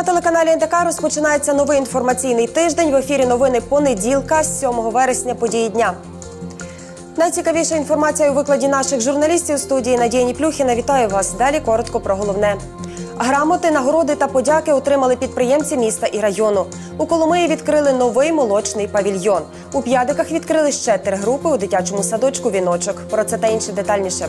На телеканалі НТК розпочинається новий інформаційний тиждень. В ефірі новини понеділка, 7 вересня, події дня. Найцікавіша інформація у викладі наших журналістів студії Надія Ніплюхіна. Вітаю вас. Далі коротко про головне. Грамоти, нагороди та подяки отримали підприємці міста і району. У Коломиї відкрили новий молочний павільйон. У п'ядиках відкрили ще три групи у дитячому садочку Віночок. Про це та інше детальніше.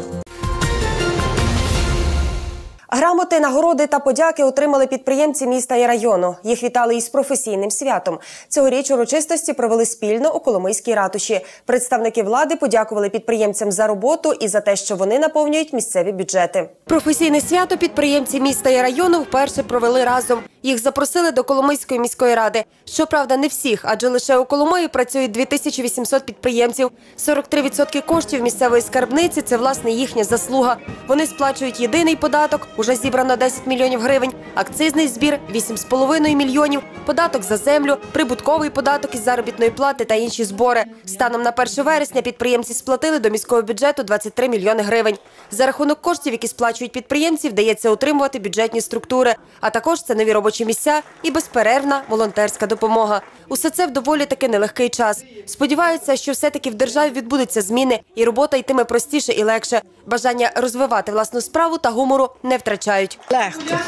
Грамоти, нагороди та подяки отримали підприємці міста і району. Їх вітали із професійним святом. Цьогоріч урочистості провели спільно у Коломийській ратуші. Представники влади подякували підприємцям за роботу і за те, що вони наповнюють місцеві бюджети. Професійне свято підприємці міста і району вперше провели разом. Їх запросили до Коломийської міської ради. Щоправда, не всіх, адже лише у Коломиї працюють 2800 підприємців. 43% коштів місцевої скарбниці це власне їхня заслуга. Вони сплачують єдиний податок. Уже зібрано 10 мільйонів гривень, акцизний збір 8,5 мільйонів, податок за землю, прибутковий податок із заробітної плати та інші збори. Станом на 1 вересня підприємці сплатили до міського бюджету 23 мільйони гривень. За рахунок коштів, які сплачують підприємці, вдається утримувати бюджетні структури, а також це нові робочі місця і безперервна волонтерська допомога. Усе це в доволі таки нелегкий час. Сподіваються, що все-таки в державі відбудуться зміни, і робота йтиме простіше і легше. Бажання розвивати власну справу та гумору не втрачають. Легко.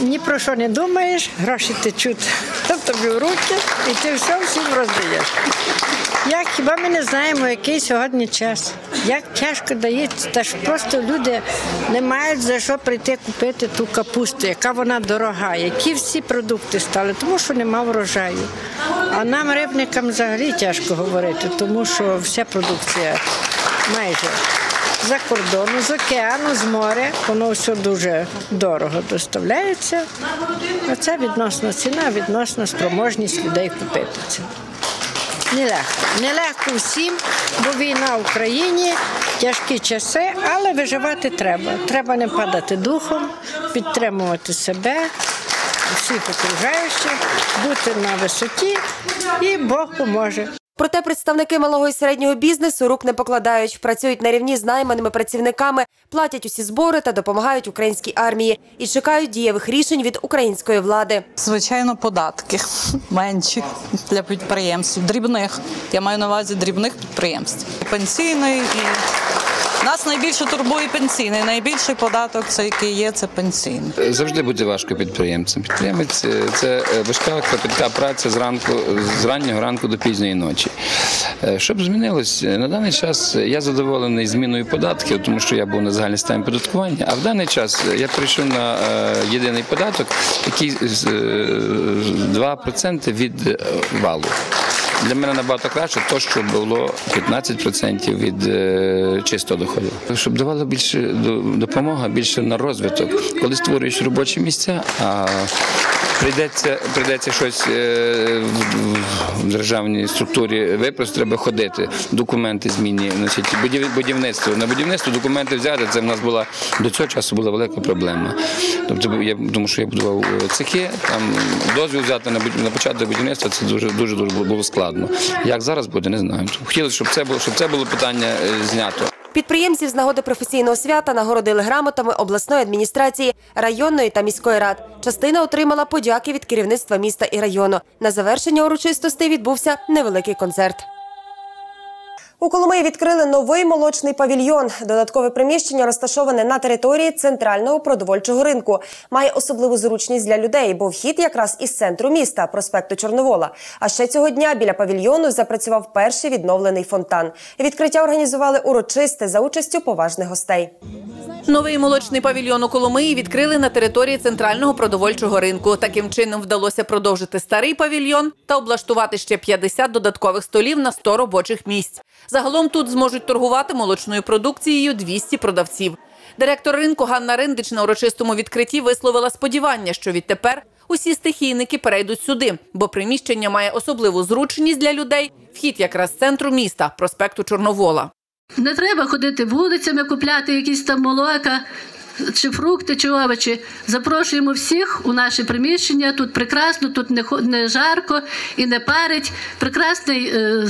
Ні про що не думаєш, гроші течуть тобі в руки, і ти все всім роздаєш. Як хіба ми не знаємо, який сьогодні час? Як тяжко дається, та ж просто люди не мають за що прийти купити ту капусту, яка вона дорога, які всі продукти стали, тому що нема врожаю. А нам, рибникам, взагалі тяжко говорити, тому що вся продукція майже за кордону, з океану, з моря. Воно все дуже дорого доставляється. А це відносна ціна, відносна спроможність людей купити це. Нелегко. Нелегко всім, бо війна в Україні, тяжкі часи, але виживати треба. Треба не падати духом, підтримувати себе, всіх окружаючих, бути на висоті, і Бог поможе. Проте представники малого і середнього бізнесу рук не покладають, працюють на рівні з найманими працівниками, платять усі збори та допомагають українській армії і чекають дієвих рішень від української влади. Звичайно, податки менші для підприємств, дрібних. Я маю на увазі дрібних підприємств. Пенсійний і нас найбільше турбує пенсійний. Найбільший податок, це який є, це пенсійний. Завжди буде важко підприємцям. Підприємець е, це е, важка кропітка праця з ранку, з раннього ранку до пізньої ночі. Е, Щоб змінилось на даний час, я задоволений зміною податків, тому що я був на загальній системі податкування. А в даний час я прийшов на е, єдиний податок, який з, е, 2% від е, валу. Для мене набагато краще, то що було 15% від е, чистого доходу. Щоб давало більше до- допомога, більше на розвиток. Коли створюєш робочі місця, а прийдеться, прийдеться щось е, в, державній структурі випрости, треба ходити, документи змінні, значить, будівництво. На будівництво документи взяти, це в нас була до цього часу була велика проблема. Тобто я тому, що я будував е, цехи, там дозвіл взяти на, на початок будівництва, це дуже дуже дуже було складно. Як зараз буде, не знаю. Хотіли, щоб це було, щоб це було питання е, знято. Підприємців з нагоди професійного свята нагородили грамотами обласної адміністрації, районної та міської рад. Частина отримала подяки від керівництва міста і району. На завершення урочистостей відбувся невеликий концерт. У Коломиї відкрили новий молочний павільйон. Додаткове приміщення розташоване на території центрального продовольчого ринку. Має особливу зручність для людей, бо вхід якраз із центру міста, проспекту Чорновола. А ще цього дня біля павільйону запрацював перший відновлений фонтан. Відкриття організували урочисте за участю поважних гостей. Новий молочний павільйон у Коломиї відкрили на території центрального продовольчого ринку. Таким чином вдалося продовжити старий павільйон та облаштувати ще 50 додаткових столів на 100 робочих місць. Загалом тут зможуть торгувати молочною продукцією 200 продавців. Директор ринку Ганна Риндич на урочистому відкритті висловила сподівання, що відтепер усі стихійники перейдуть сюди, бо приміщення має особливу зручність для людей. Вхід якраз центру міста, проспекту Чорновола. Не треба ходити вулицями, купляти якісь там молока. Чи фрукти, чи овочі. Запрошуємо всіх у наше приміщення. Тут прекрасно, тут не, не жарко і не парить. Прекрасний, е,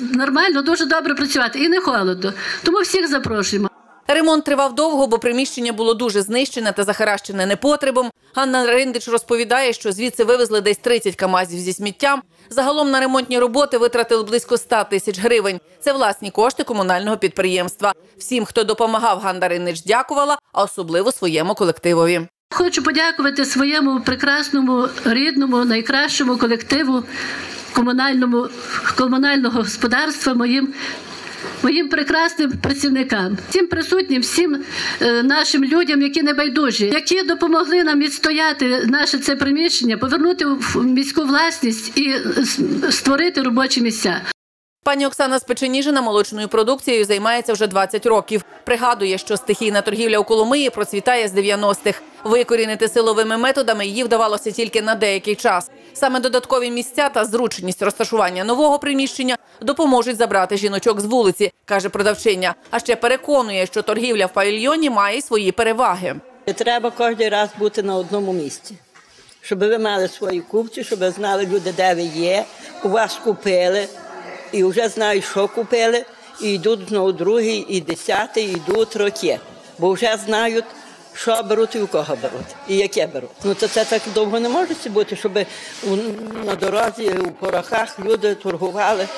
нормально, дуже добре працювати і не холодно. Тому всіх запрошуємо. Ремонт тривав довго, бо приміщення було дуже знищене та захаращене непотребом. Ганна Риндич розповідає, що звідси вивезли десь 30 камазів зі сміттям. Загалом на ремонтні роботи витратили близько 100 тисяч гривень. Це власні кошти комунального підприємства. Всім, хто допомагав, Ганна Риннич дякувала, а особливо своєму колективові. Хочу подякувати своєму прекрасному, рідному, найкращому колективу комунальному, комунального господарства, моїм, моїм прекрасним працівникам, всім присутнім, всім е, нашим людям, які небайдужі, які допомогли нам відстояти наше це приміщення, повернути в міську власність і створити робочі місця. Пані Оксана Спеченіжина молочною продукцією займається вже 20 років. Пригадує, що стихійна торгівля у Коломиї процвітає з 90-х. Викорінити силовими методами її вдавалося тільки на деякий час. Саме додаткові місця та зручність розташування нового приміщення допоможуть забрати жіночок з вулиці, каже продавчиня. А ще переконує, що торгівля в павільйоні має свої переваги. Треба кожен раз бути на одному місці. Щоб ви мали свої купці, щоб ви знали люди, де ви є, у вас купили, і вже знають, що купили, і йдуть знову другий, і десятий, йдуть роки. Бо вже знають, що беруть і у кого беруть, і яке беруть. Ну то це так довго не може бути, щоб на дорозі, у порохах люди торгували,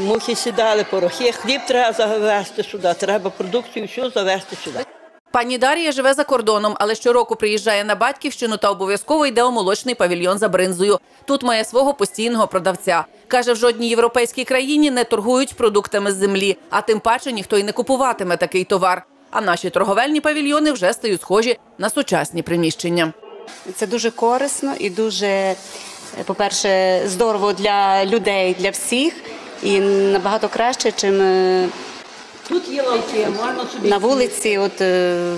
мухи сідали, порохи. Хліб треба завести сюди, треба продукцію всю завести сюди. Пані Дар'я живе за кордоном, але щороку приїжджає на батьківщину та обов'язково йде у молочний павільйон за бринзою. Тут має свого постійного продавця. Каже, в жодній європейській країні не торгують продуктами з землі, а тим паче ніхто й не купуватиме такий товар. А наші торговельні павільйони вже стають схожі на сучасні приміщення. Це дуже корисно і дуже, по-перше, здорово для людей, для всіх, і набагато краще, чим е, Тут є лавки, можна собі на вулиці. От е,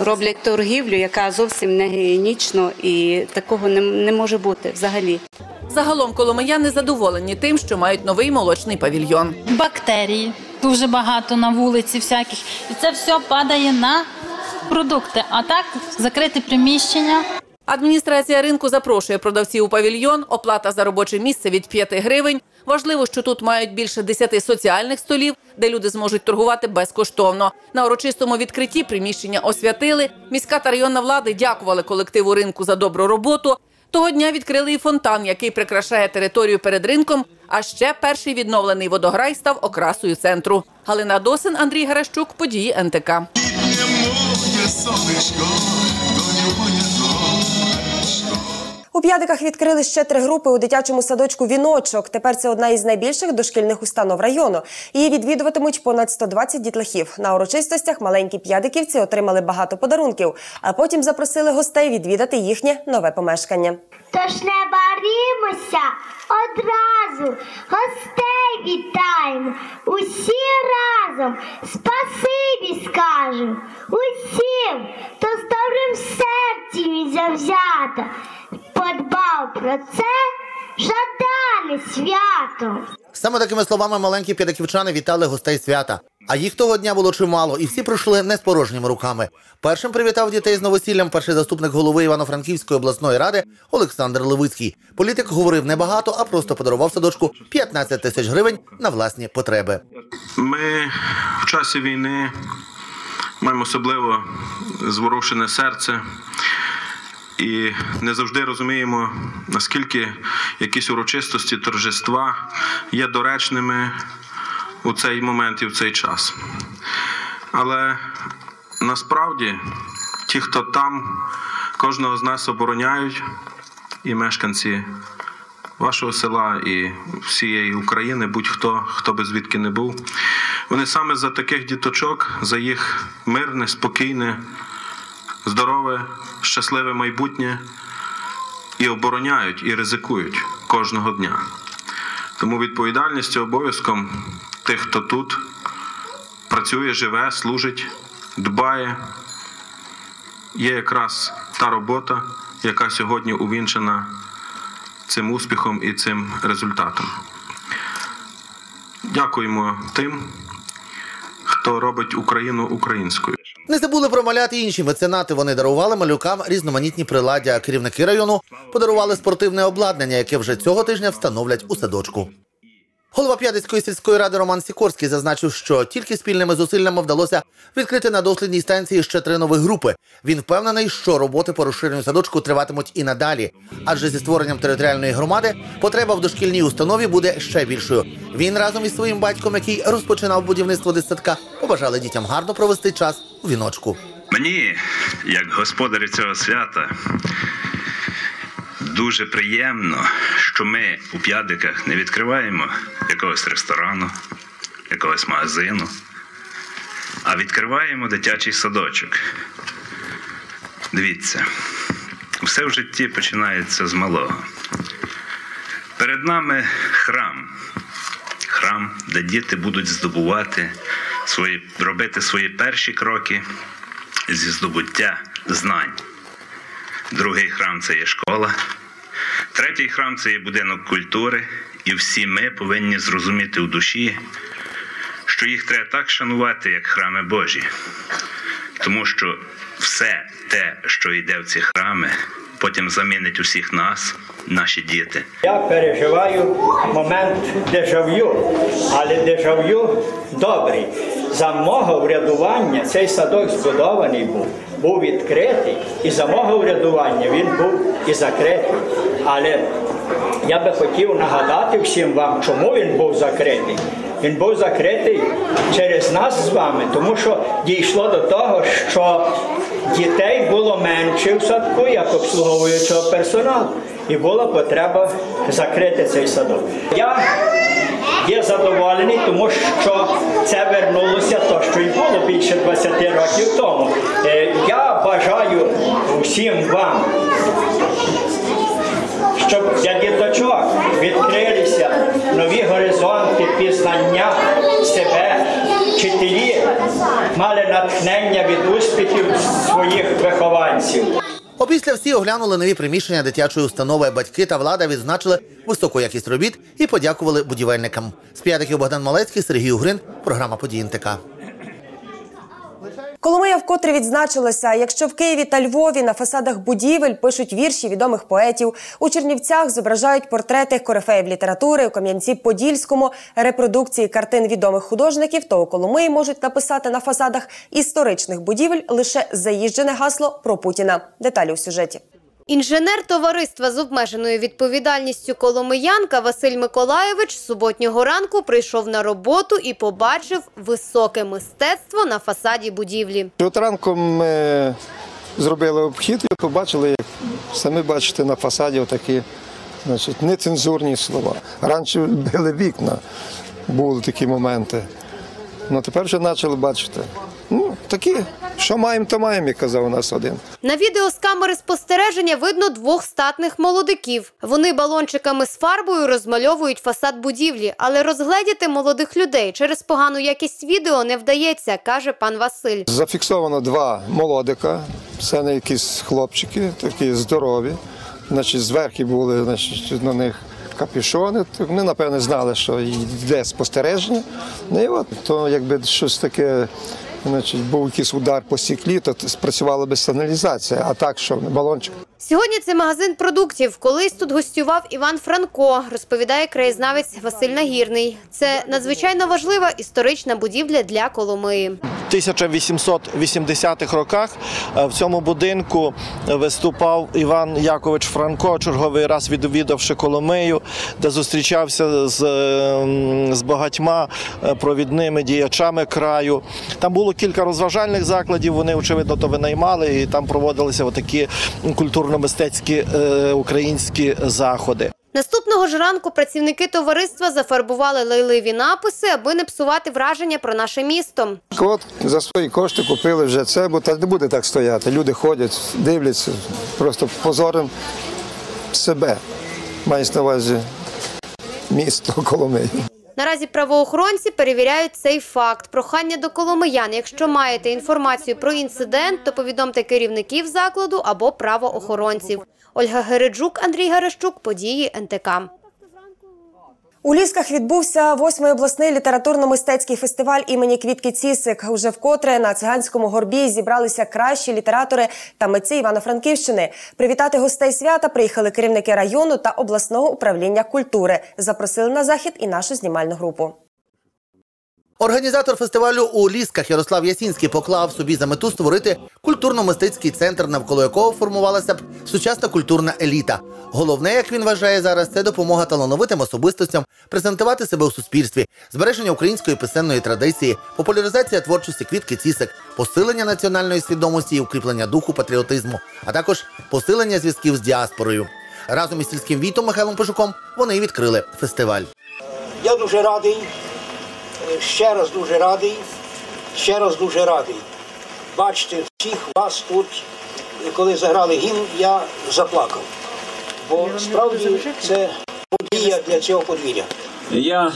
роблять торгівлю, яка зовсім не гігієнічно, і такого не, не може бути взагалі. Загалом коломияни задоволені тим, що мають новий молочний павільйон. бактерії, дуже багато на вулиці всяких. І це все падає на продукти. А так закрите приміщення. Адміністрація ринку запрошує продавців у павільйон. Оплата за робоче місце від 5 гривень. Важливо, що тут мають більше 10 соціальних столів, де люди зможуть торгувати безкоштовно. На урочистому відкритті приміщення освятили. Міська та районна влади дякували колективу ринку за добру роботу. Того дня відкрили і фонтан, який прикрашає територію перед ринком. А ще перший відновлений водограй став окрасою центру. Галина Досин, Андрій Гаращук, події НТК. У п'ядиках відкрили ще три групи у дитячому садочку Віночок. Тепер це одна із найбільших дошкільних установ району. Її відвідуватимуть понад 120 дітлахів. На урочистостях маленькі п'ядиківці отримали багато подарунків, а потім запросили гостей відвідати їхнє нове помешкання. Тож не барімося одразу, гостей вітаємо, усі разом спасибі скажемо, усім, хто з добрим серцем і завзято, подбав про це жадане свято. Саме такими словами маленькі п'ятиківчани вітали гостей свята. А їх того дня було чимало, і всі прийшли не з порожніми руками. Першим привітав дітей з новосіллям перший заступник голови Івано-Франківської обласної ради Олександр Левицький. Політик говорив небагато, а просто подарував садочку 15 тисяч гривень на власні потреби. Ми в часі війни маємо особливо зворушене серце і не завжди розуміємо, наскільки якісь урочистості, торжества є доречними у цей момент і в цей час. Але насправді ті, хто там, кожного з нас обороняють, і мешканці вашого села і всієї України, будь-хто, хто би звідки не був. Вони саме за таких діточок, за їх мирне, спокійне, здорове, щасливе майбутнє і обороняють, і ризикують кожного дня. Тому відповідальністю, обов'язком тих, хто тут працює, живе, служить, дбає, є якраз та робота, яка сьогодні увінчена цим успіхом і цим результатом. Дякуємо тим, хто робить Україну українською. Не забули про малят і інші меценати. Вони дарували малюкам різноманітні приладдя. Керівники району подарували спортивне обладнання, яке вже цього тижня встановлять у садочку. Голова П'ядицької сільської ради Роман Сікорський зазначив, що тільки спільними зусиллями вдалося відкрити на дослідній станції ще три нові групи. Він впевнений, що роботи по розширенню садочку триватимуть і надалі, адже зі створенням територіальної громади потреба в дошкільній установі буде ще більшою. Він разом із своїм батьком, який розпочинав будівництво дитсадка, побажали дітям гарно провести час у віночку. Мені, як господарю цього свята, дуже приємно, що ми у п'ядиках не відкриваємо якогось ресторану, якогось магазину, а відкриваємо дитячий садочок. Дивіться, все в житті починається з малого. Перед нами храм. Храм, де діти будуть здобувати свої, робити свої перші кроки зі здобуття знань. Другий храм це є школа. Третій храм це є будинок культури. І всі ми повинні зрозуміти у душі, що їх треба так шанувати, як храми Божі. Тому що все те, що йде в ці храми, потім замінить усіх нас, наші діти. Я переживаю момент дежав'ю, але дежав'ю добрий. За мого врядування цей садок збудований був, був відкритий, і за мого врядування він був і закритий. Але я би хотів нагадати всім вам, чому він був закритий. Він був закритий через нас з вами, тому що дійшло до того, що дітей було менше в садку, як обслуговуючого персоналу, і була потреба закрити цей садок. Я є задоволений, тому що це вернулося то, що і було більше 20 років тому. Е, Я бажаю всім вам щоб для діточок відкрилися нові горизонти пізнання себе, вчителі мали натхнення від успіхів своїх вихованців. Опісля всі оглянули нові приміщення дитячої установи. Батьки та влада відзначили високу якість робіт і подякували будівельникам. З п'ятиків Богдан Малецький, Сергій Угрин, програма «Події НТК». Коломия вкотре відзначилася, якщо в Києві та Львові на фасадах будівель пишуть вірші відомих поетів, у Чернівцях зображають портрети корифеїв літератури, у Кам'янці-Подільському репродукції картин відомих художників, то у Коломиї можуть написати на фасадах історичних будівель лише заїжджене гасло про Путіна. Деталі у сюжеті. Інженер товариства з обмеженою відповідальністю Коломиянка Василь Миколаєвич суботнього ранку прийшов на роботу і побачив високе мистецтво на фасаді будівлі. От ранком ми зробили обхід і побачили, як самі бачите, на фасаді отакі значить, нецензурні слова. Раніше били вікна, були такі моменти. Ну тепер вже почали бачити. Ну, такі, що маємо, то маємо, як казав у нас один. На відео з камери спостереження видно двох статних молодиків. Вони балончиками з фарбою розмальовують фасад будівлі, але розгледіти молодих людей через погану якість відео не вдається, каже пан Василь. Зафіксовано два молодика, це не якісь хлопчики, такі здорові. Значить, зверху були значить, на них капюшони. Так Вони, напевне, знали, що йде спостереження. Ну і от то якби щось таке. Значить, був якийсь удар по стіклі, то спрацювала би сигналізація, а так, що балончик. Сьогодні це магазин продуктів. Колись тут гостював Іван Франко, розповідає краєзнавець Василь Нагірний. Це надзвичайно важлива історична будівля для Коломиї. 1880-х роках е, в цьому будинку виступав Іван Якович Франко, черговий раз відвідавши Коломию, де зустрічався з, ем, з багатьма е, провідними діячами краю. Там було кілька розважальних закладів, вони, очевидно, то винаймали, і там проводилися отакі культурно-мистецькі е, українські заходи. Наступного ж ранку працівники товариства зафарбували лайливі написи, аби не псувати враження про наше місто. От за свої кошти купили вже це, бо так не буде так стояти. Люди ходять, дивляться, просто позорим себе. Мається на увазі місто Коломиї. Наразі правоохоронці перевіряють цей факт. Прохання до коломиян. Якщо маєте інформацію про інцидент, то повідомте керівників закладу або правоохоронців. Ольга Гереджук, Андрій Гарещук, події НТК. У Лісках відбувся восьмий обласний літературно-мистецький фестиваль імені Квітки Цісик. Уже вкотре на циганському горбі зібралися кращі літератори та митці Івано-Франківщини. Привітати гостей свята приїхали керівники району та обласного управління культури. Запросили на захід і нашу знімальну групу. Організатор фестивалю у Лісках Ярослав Ясінський поклав собі за мету створити культурно-мистецький центр, навколо якого формувалася б сучасна культурна еліта. Головне, як він вважає зараз, це допомога талановитим особистостям презентувати себе у суспільстві, збереження української писемної традиції, популяризація творчості квітки цісик, посилення національної свідомості і укріплення духу патріотизму, а також посилення зв'язків з діаспорою. Разом із сільським вітом Михайлом Пошуком вони і відкрили фестиваль. Я дуже радий, ще раз дуже радий, ще раз дуже радий. Бачите, всіх вас тут, коли заграли гімн, я заплакав. Бо справді це подія для цього подвір'я. Я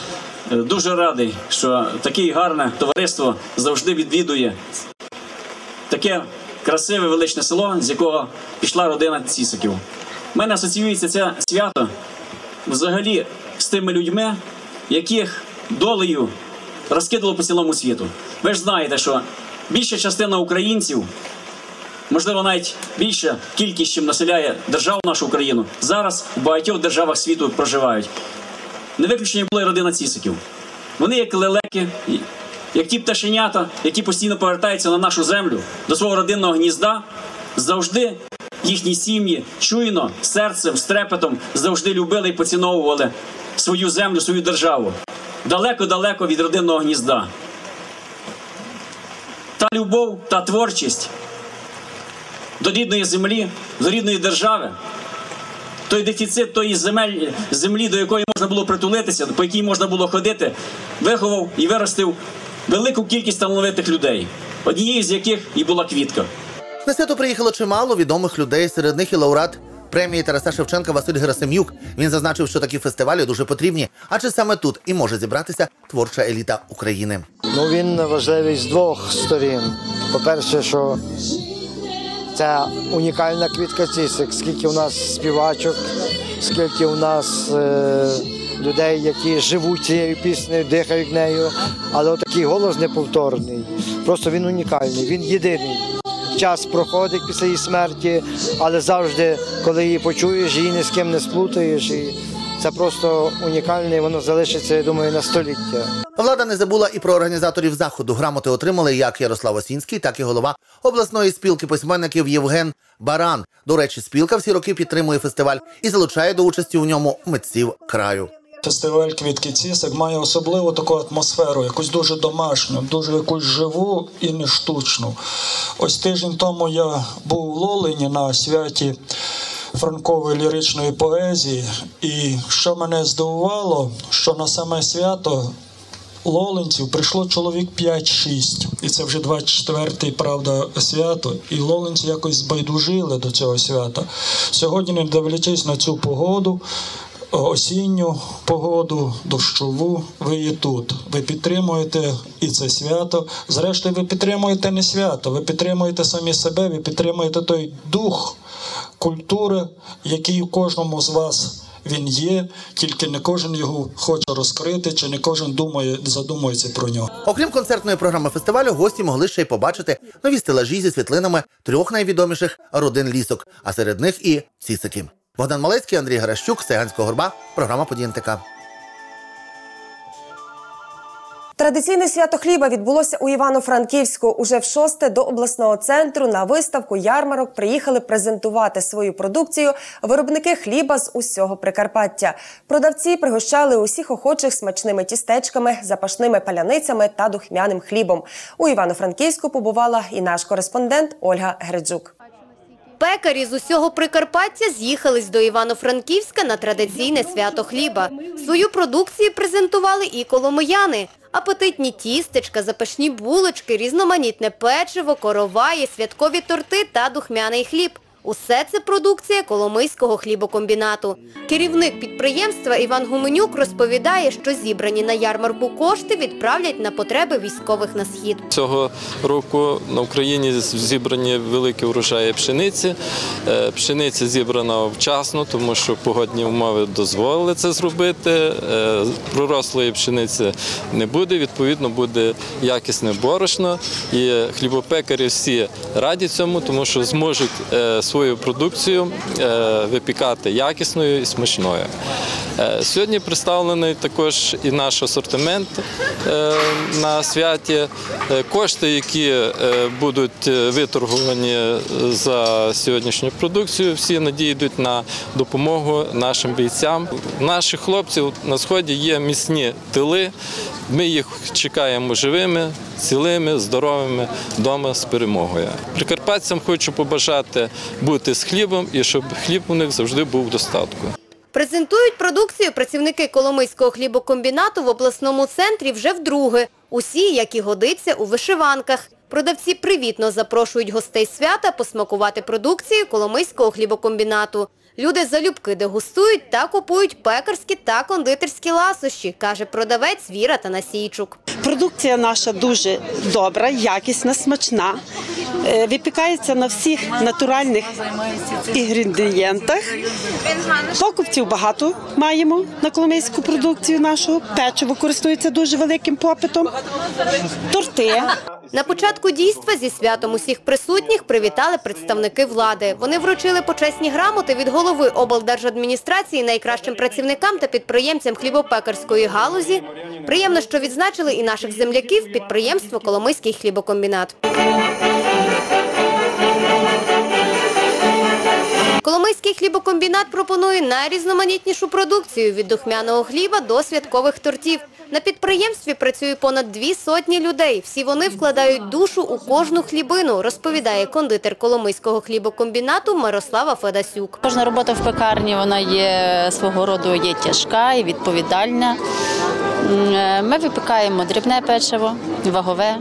е, дуже радий, що таке гарне товариство завжди відвідує таке красиве величне село, з якого пішла родина Цісиків. У мене асоціюється це свято взагалі з тими людьми, яких долею розкидало по цілому світу. Ви ж знаєте, що більша частина українців, можливо, навіть більша кількість, чим населяє державу нашу Україну, зараз в багатьох державах світу проживають. Не виключення була і родина цісиків. Вони як лелеки, як ті пташенята, які постійно повертаються на нашу землю до свого родинного гнізда, завжди їхні сім'ї чуйно, серцем, з трепетом завжди любили і поціновували свою землю, свою державу. Далеко-далеко від родинного гнізда. Та любов, та творчість до рідної землі, до рідної держави той дефіцит тої земель, землі, до якої можна було притулитися, по якій можна було ходити, виховав і виростив велику кількість талановитих людей, однією з яких і була квітка. На свято приїхало чимало відомих людей. Серед них і лауреат премії Тараса Шевченка Василь Герасим'юк. Він зазначив, що такі фестивалі дуже потрібні, адже саме тут і може зібратися творча еліта України. Ну він важливий з двох сторін. По-перше, що це унікальна квітка цісик, скільки у нас співачок, скільки у нас е, людей, які живуть цією піснею, дихають нею. Але отакий голос неповторний. Просто він унікальний, він єдиний. Час проходить після її смерті, але завжди, коли її почуєш, її ні з ким не сплутаєш. І це просто унікальне, воно залишиться, я думаю, на століття. Влада не забула і про організаторів заходу. Грамоти отримали як Ярослав Осінський, так і голова обласної спілки письменників Євген Баран. До речі, спілка всі роки підтримує фестиваль і залучає до участі у ньому митців краю. Фестиваль квітки цісик має особливу таку атмосферу, якусь дуже домашню, дуже якусь живу і не штучну. Ось тиждень тому я був у Лолині на святі франкової ліричної поезії, і що мене здивувало, що на саме свято Лолинців прийшло чоловік 5-6, і це вже 24-й, правда, свято. І лолинці якось збайдужили до цього свята. Сьогодні, не дивлячись на цю погоду, осінню погоду, дощову, ви є тут. Ви підтримуєте і це свято. Зрештою, ви підтримуєте не свято, ви підтримуєте самі себе, ви підтримуєте той дух культури, який у кожному з вас. Він є, тільки не кожен його хоче розкрити, чи не кожен думає, задумується про нього. Окрім концертної програми фестивалю, гості могли ще й побачити нові стелажі зі світлинами трьох найвідоміших родин лісок, а серед них і цісики. Богдан Малецький, Андрій Гаращук, Сеганського горба, програма «Події НТК». Традиційне свято хліба відбулося у Івано-Франківську. Уже в шосте до обласного центру на виставку ярмарок приїхали презентувати свою продукцію виробники хліба з усього Прикарпаття. Продавці пригощали усіх охочих смачними тістечками, запашними паляницями та духмяним хлібом. У Івано-Франківську побувала і наш кореспондент Ольга Греджук. Пекарі з усього Прикарпаття з'їхались до Івано-Франківська на традиційне свято хліба. Свою продукцію презентували і коломияни. Апетитні тістечка, запашні булочки, різноманітне печиво, короваї, святкові торти та духмяний хліб. Усе це продукція Коломийського хлібокомбінату. Керівник підприємства Іван Гуменюк розповідає, що зібрані на ярмарку кошти відправлять на потреби військових на схід. Цього року на Україні зібрані великі врожаї пшениці. Е, Пшениця зібрана вчасно, тому що погодні умови дозволили це зробити. Е, Пророслої пшениці не буде, відповідно, буде якісне борошно. І хлібопекарі всі раді цьому, тому що зможуть е, свою продукцію е, випікати якісною і смачною. Е, Сьогодні представлений також і наш асортимент е, на святі. Е, Кошти, які будуть виторговані за сьогоднішню продукцію, всі надійдуть на допомогу нашим бійцям. Наших хлопців на сході є міцні тили. Ми їх чекаємо живими, цілими, здоровими вдома з перемогою. Прикарпатцям хочу побажати бути з хлібом і щоб хліб у них завжди був в достатку. Презентують продукцію працівники Коломийського хлібокомбінату в обласному центрі вже вдруге. Усі, як і годиться, у вишиванках. Продавці привітно запрошують гостей свята посмакувати продукцію Коломийського хлібокомбінату. Люди залюбки дегустують та купують пекарські та кондитерські ласощі, каже продавець Віра Танасійчук. Продукція наша дуже добра, якісна, смачна. Е, Випікається на всіх натуральних інгредієнтах. Покупців багато маємо на коломийську продукцію нашу. Печиво користується дуже великим попитом. Торти. На початку дійства зі святом усіх присутніх привітали представники влади. Вони вручили почесні грамоти від голови облдержадміністрації найкращим працівникам та підприємцям хлібопекарської галузі. Приємно, що відзначили і наших земляків підприємство Коломийський хлібокомбінат. Коломийський хлібокомбінат пропонує найрізноманітнішу продукцію від духмяного хліба до святкових тортів. На підприємстві працює понад дві сотні людей. Всі вони вкладають душу у кожну хлібину, розповідає кондитер Коломийського хлібокомбінату Мирослава Федасюк. Кожна робота в пекарні вона є свого роду є тяжка і відповідальна. Е, Ми випікаємо дрібне печиво, вагове.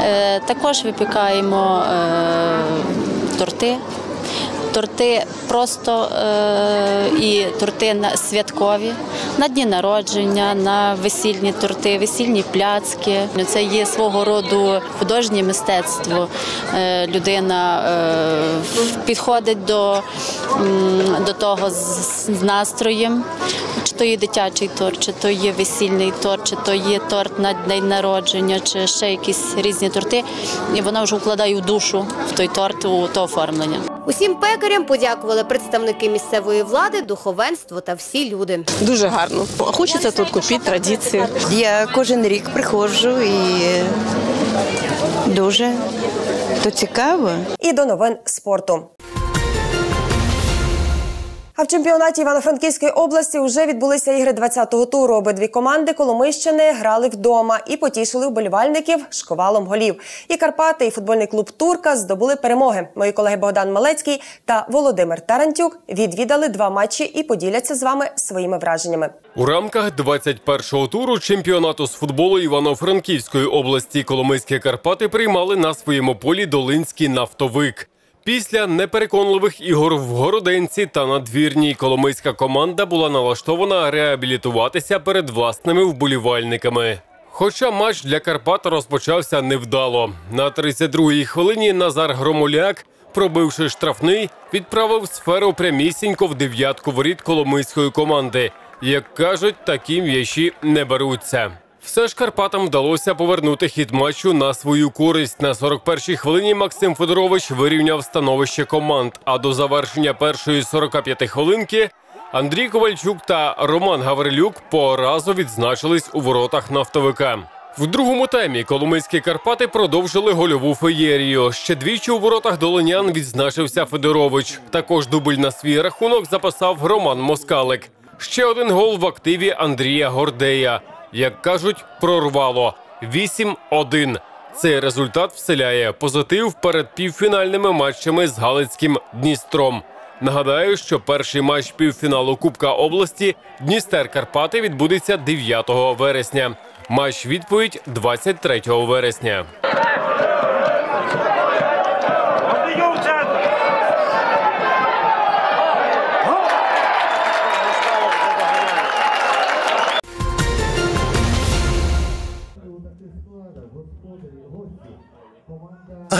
Е, Також випікаємо е, торти. Торти просто е, і торти на святкові, на дні народження, на весільні торти, весільні пляцки. Це є свого роду художнє мистецтво. Е, людина е, підходить до, до того з, з настроєм. Чи то є дитячий торт, чи то є весільний торт, чи то є торт на день народження, чи ще якісь різні торти. І вона вже вкладає в душу в той торт у то оформлення. Усім пекарям подякували представники місцевої влади, духовенство та всі люди. Дуже гарно. Хочеться тут купити традицію. Я кожен рік приходжу і дуже то цікаво. І до новин спорту. А в чемпіонаті Івано-Франківської області вже відбулися ігри 20-го туру. Обидві команди Коломийщини грали вдома і потішили вболівальників шковалом голів. І Карпати, і футбольний клуб Турка здобули перемоги. Мої колеги Богдан Малецький та Володимир Тарантюк відвідали два матчі і поділяться з вами своїми враженнями. У рамках 21-го туру чемпіонату з футболу Івано-Франківської області Коломийські Карпати приймали на своєму полі Долинський нафтовик. Після непереконливих ігор в Городенці та надвірній коломийська команда була налаштована реабілітуватися перед власними вболівальниками. Хоча матч для Карпат розпочався невдало. На 32-й хвилині Назар Громуляк, пробивши штрафний, відправив сферу прямісінько в дев'ятку воріт коломийської команди. Як кажуть, такі м'ячі не беруться. Все ж Карпатам вдалося повернути хід матчу на свою користь. На 41-й хвилині Максим Федорович вирівняв становище команд. А до завершення першої 45 хвилинки Андрій Ковальчук та Роман Гаврилюк по разу відзначились у воротах нафтовика. В другому таймі Коломийські Карпати продовжили гольову феєрію. Ще двічі у воротах долинян відзначився Федорович. Також дубль на свій рахунок записав Роман Москалик. Ще один гол в активі Андрія Гордея. Як кажуть, прорвало 8-1. Цей результат вселяє позитив перед півфінальними матчами з Галицьким Дністром. Нагадаю, що перший матч півфіналу Кубка області Дністер Карпати відбудеться 9 вересня. Матч відповідь 23 вересня.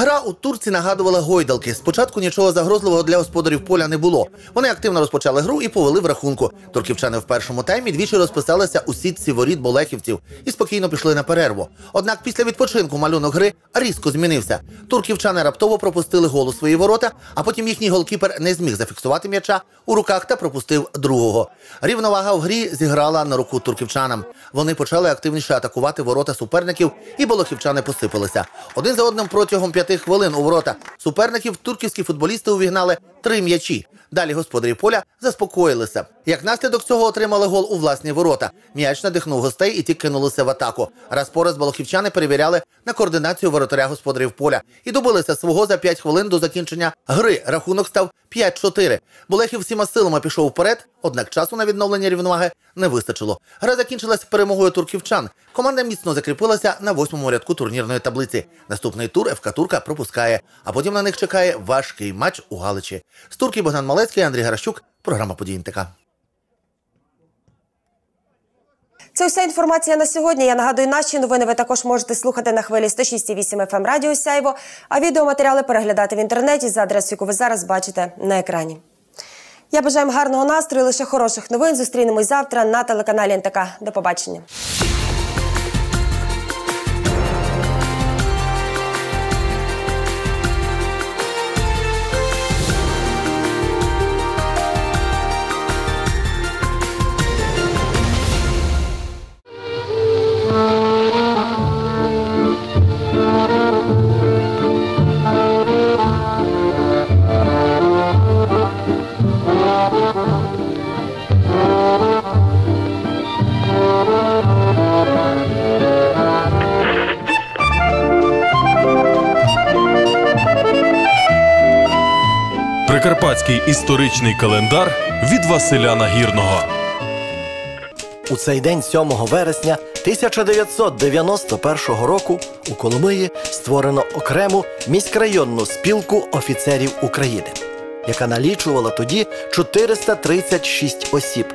Гра у турці нагадувала гойдалки. Спочатку нічого загрозливого для господарів поля не було. Вони активно розпочали гру і повели в рахунку. Турківчани в першому таймі двічі розписалися у сітці воріт болехівців і спокійно пішли на перерву. Однак після відпочинку малюнок гри різко змінився. Турківчани раптово пропустили гол у свої ворота, а потім їхній голкіпер не зміг зафіксувати м'яча у руках та пропустив другого. Рівновага в грі зіграла на руку турківчанам. Вони почали активніше атакувати ворота суперників, і болохівчани посипалися. Один за одним протягом п'яти хвилин у ворота. Суперників турківські футболісти увігнали три м'ячі. Далі господарі поля заспокоїлися. Як наслідок цього отримали гол у власні ворота. М'яч надихнув гостей і ті кинулися в атаку. Раз по раз болохівчани перевіряли на координацію воротаря господарів поля і добилися свого за 5 хвилин до закінчення гри. Рахунок став 5-4. Болехів всіма силами пішов вперед, однак часу на відновлення рівноваги не вистачило. Гра закінчилась перемогою турківчан. Команда міцно закріпилася на восьмому рядку турнірної таблиці. Наступний тур ФК Турка пропускає, а потім на них чекає важкий матч у Галичі. З турки Богдан Малецький, Андрій Гаращук. Програма «Події НТК». Це вся інформація на сьогодні. Я нагадую, наші новини ви також можете слухати на хвилі 106,8 FM Радіо Сяйво, а відеоматеріали переглядати в інтернеті за адресою, яку ви зараз бачите на екрані. Я бажаю гарного настрою, лише хороших новин. Зустрінемось завтра на телеканалі НТК. До побачення. Прикарпатський історичний календар від Василя Нагірного. У цей день, 7 вересня 1991 року, у Коломиї створено окрему міськрайонну спілку офіцерів України, яка налічувала тоді 436 осіб.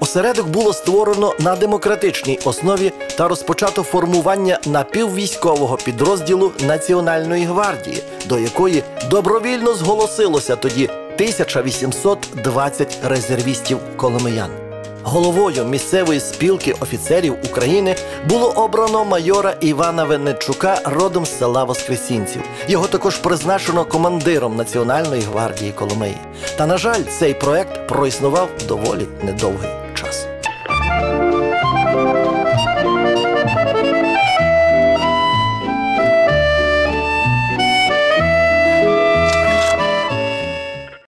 Осередок було створено на демократичній основі та розпочато формування напіввійськового підрозділу Національної гвардії, до якої добровільно зголосилося тоді 1820 резервістів коломиян. Головою місцевої спілки офіцерів України було обрано майора Івана Венечука родом з села Воскресінців. Його також призначено командиром Національної гвардії Коломиї. Та на жаль, цей проект проіснував доволі недовгий.